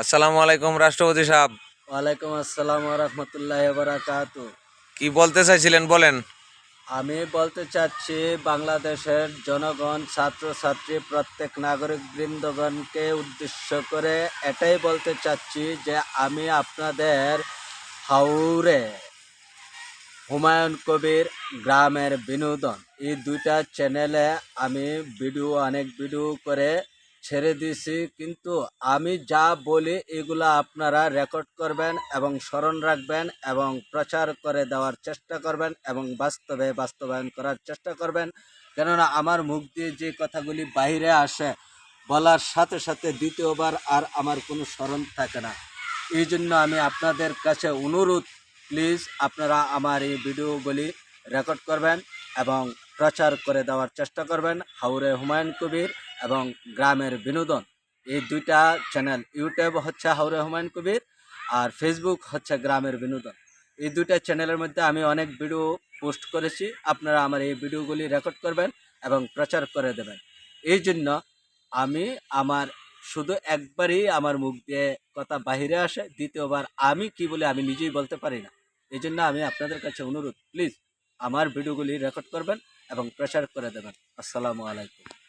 আসসালামু আলাইকুম রাষ্ট্রপতি সাহেব। ওয়ালাইকুম আসসালাম রহমতুল্লাহ বারাকাত কি বলতে চাইছিলেন বলেন। আমি বলতে চাচ্ছি বাংলাদেশের জনগণ ছাত্রছাত্রী প্রত্যেক নাগরিক বৃন্দগণকে উদ্দেশ্য করে এটাই বলতে চাচ্ছি যে আমি আপনাদের হাউরে হুমায়ুন কবির গ্রামের বিনোদন। এই দুইটা চ্যানেলে আমি ভিডিও অনেক ভিডিও করে ছেড়ে দিছি কিন্তু আমি যা বলি এগুলো আপনারা রেকর্ড করবেন এবং স্মরণ রাখবেন এবং প্রচার করে দেওয়ার চেষ্টা করবেন এবং বাস্তবে বাস্তবায়ন করার চেষ্টা করবেন। কেননা আমার মুখ দিয়ে যে কথাগুলি বাইরে আসে, বলার সাথে সাথে দ্বিতীয়বার আর আমার কোনো স্মরণ থাকে না। এই জন্য আমি আপনাদের কাছে অনুরোধ প্লিজ আপনারা আমার এই ভিডিওগুলি রেকর্ড করবেন এবং প্রচার করে দেওয়ার চেষ্টা করবেন। হাওরে হুমায়ুন কবির এবং গ্রামের বিনোদন। এই দুইটা চ্যানেল ইউটিউব হচ্ছে হাওরে হুমায়ুন কবির আর ফেসবুক হচ্ছে গ্রামের বিনোদন। এই দুইটা চ্যানেলের মধ্যে আমি অনেক ভিডিও পোস্ট করেছি। আপনারা আমার এই ভিডিওগুলি রেকর্ড করবেন এবং প্রচার করে দেবেন। এই জন্য আমি আমার শুধু একবারই আমার মুখ দিয়ে কথা বাহিরে আসে, দ্বিতীয়বার আমি কি বলে আমি নিজেই বলতে পারি না। এই জন্য আমি আপনাদের কাছে অনুরোধ প্লিজ আমার ভিডিওগুলি রেকর্ড করবেন এবং প্রচার করে দেবেন। আসসালামু আলাইকুম।